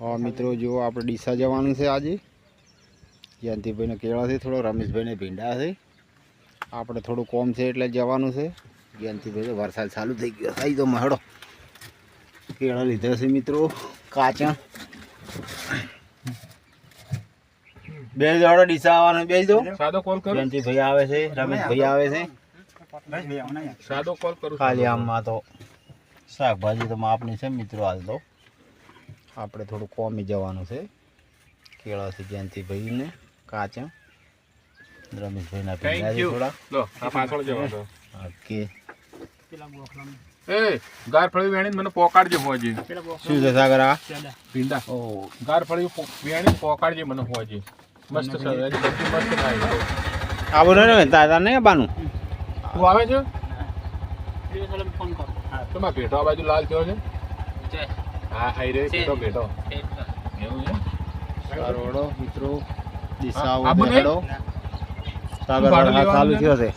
હા મિત્રો જો આપણે ડીસા જવાનું છે આજે. જયંતિભાઈને કેળાથી થોડો રમેશભાઈને ભીંડા છે. આપણે થોડું કોમ છે એટલે જવાનું છે. જયંતિભાઈ વરસાદ ચાલુ થઈ ગયો. થઈ તો મહડો કેળા લીધા છે મિત્રો. કાચા. બે જોડો ડીસા આવવાનું બે દો સાદો કોલ કરો? જયંતિભાઈ આવે છે રમેશભાઈ આવે છે. સાદો કોલ કરો ખાલી આમમાં તો શાકભાજી તો માપની છે મિત્રો હાલ તો. આપણે થોડું કોમી જવાનું છે. કેળાથી જયંતિભાઈને કાચા. રમેશભાઈના ભીંડા થોડા. લો આ પાછળ જવા ઓકે. એ ગારફળી વેણીને મને પોકાડજે હોજી. શું છે સાગર આ? ભીંડા. ઓ ગાર ફળી પો- પોકાડજે મને હોજી. મસ્ત મસ્ત થાય. આવો ને તાતા નહીં આવવાનું તું આવે છે? ભેટો આ બાજુ લાલ થયો છે? હા આઈ સારોડો મિત્રો સાગર ચાલુ થયો છે.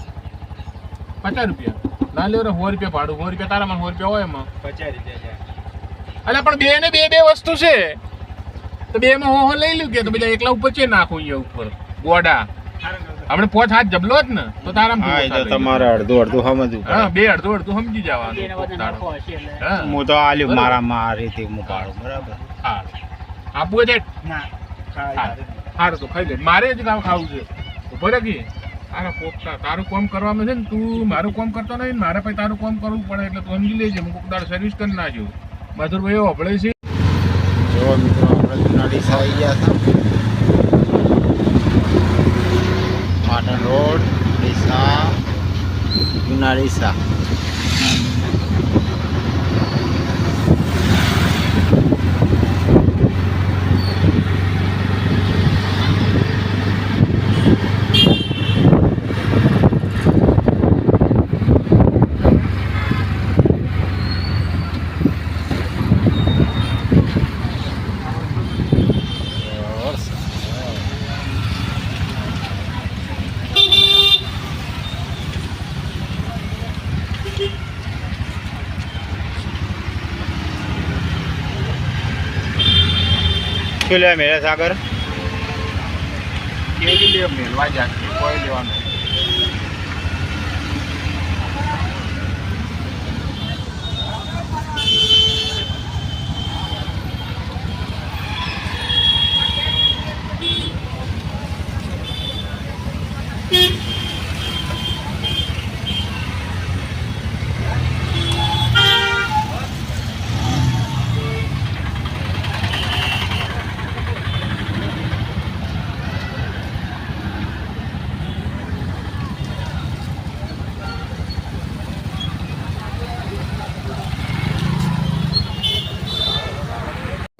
રૂપિયા. ના લેવો સો રૂપિયા ભાડું. સો રૂપિયા તારામાં રૂપિયા હોય એમાં. અલ્યા પણ બે ને બે બે વસ્તુ છે. તો બે માં હું લઈ લ્યું કે તો બીજા એકલા ઉપર છે નાખું અહીંયા ઉપર? ગોડા. આપણે પોચ હાથ જબલો જ ને તો તારા હા એ તો તમારે અડધું અડધું સમજવું હા બે અડધું અડધું સમજી જવાનું. હા. હું તો આલ્યું મારા મારી થી હું પાડું બરાબર? હા. આપવું છે સારું તો ખાઈ લે. મારે જ કામ ખાવું છે. ઊભો કે તારા પોપતા તારું કોમ કરવાનું છે ને તું મારું કોમ કરતો નહીં મારે પછી તારું કોમ કરવું પડે એટલે તું સમજી લેજે. હું કોક દાડો સર્વિસ કરી નાખ્યું મધુરભાઈ હોભળે છે. જો મિત્રો આપણે જુનાડી ડીસા ગયા હતા. પાટણ રોડ ડીસા જૂના ડીસા શું લે મેરે સાગર. કેવી લે મેળવા જાય કોઈ લેવાનું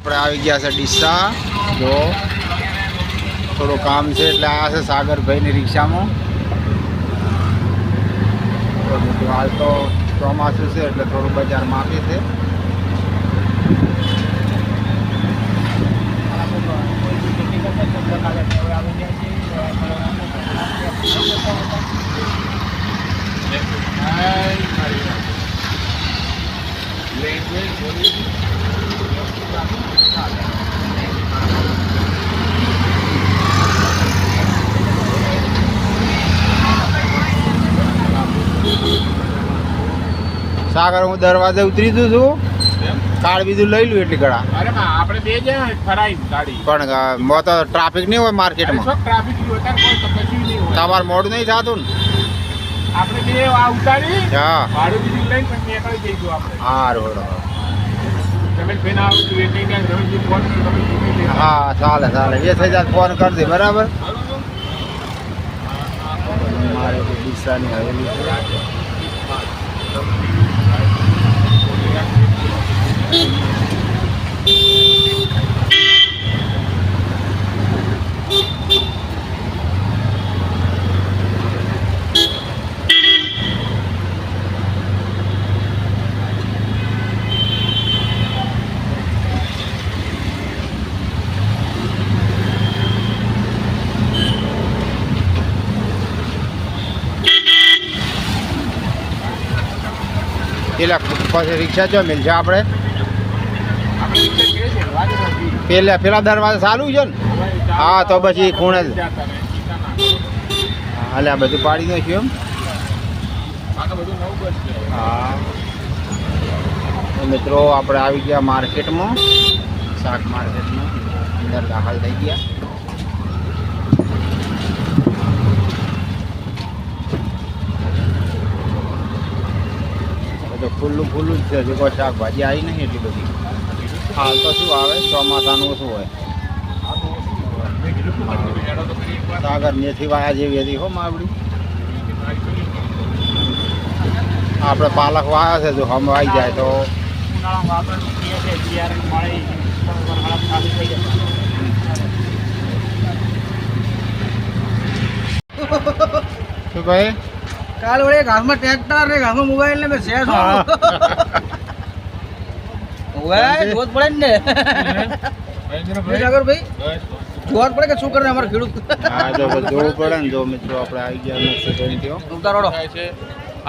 આપણે આવી ગયા છે ડીસા. જો, થોડું કામ છે એટલે આવ્યા છે સાગરભાઈની રિક્ષામાં. હાલ તો ચોમાસું છે એટલે થોડું બજાર માફી છે. સાગર હું દરવાજે ઉતરી દઉં છું કાર બીજું લઈ લઉં એટલી ઘડા અરે આપણે બે જ ફરાઈ ગાડી. પણ મો તો ટ્રાફિક નહીં હોય માર્કેટમાં ટ્રાફિક તમારે મોડું નહીં થતું ને? આપણે બે આ ઉતારી હા. ભાડું બીજું લઈને નીકળી જઈશું આપણે. રોડ ચાલે ચાલે. એ થઈ જાય ફોન કરી દે બરાબર? મારે ડીસાની હવેલી. એટલે પછી રિક્ષા જો મિલશે આપણે પેલા પેલા દરવાજા ચાલુ છે ને? હા, તો પછી ખૂણે જ. હાલે આ બધું પાડી નાખ્યું એમ. હા. મિત્રો આપણે આવી ગયા માર્કેટમાં. શાક માર્કેટમાં. અંદર દાખલ થઈ ગયા. બધું ખુલ્લું ખુલ્લું જ છે. હજુ કોઈ શાકભાજી આવી નહીં એટલી બધી. હાલ તો શું આવે? ચોમાસાનું શું હોય? તું તો. સાગર મેથી વાયા જેવી હતી હો માવડી. આપણે પાલક વાયા છે, જો હમ આવી જાય તો. શું કહે? કાલ વડે ઘાસમાં ટ્રેક્ટર ને ઘાસમાં મોબાઈલ ને મેં શેર. જોત પડે ને. સાગરભાઈ? બસ. જોત પડે કે શું કરે અમારે ખેડૂત? હા જો જોવું પડે ને જો મિત્રો આપણે આવી ગયા નકશી ત્યાં ઉતારોડો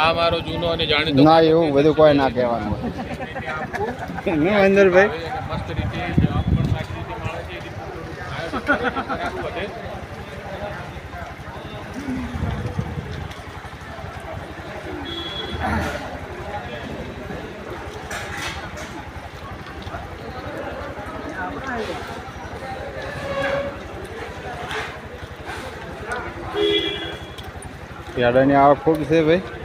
આ મારો જૂનો અને જાણીતો ના એવું બધું કોઈ ના કહેવાનું હું મહેન્દ્રભાઈ મસ્ત રીતે જવાબ પણ સારી રીતે. મળે છે એ રીતનું થોડું વધે. પેડાની આવક ખૂબ છે ભાઈ.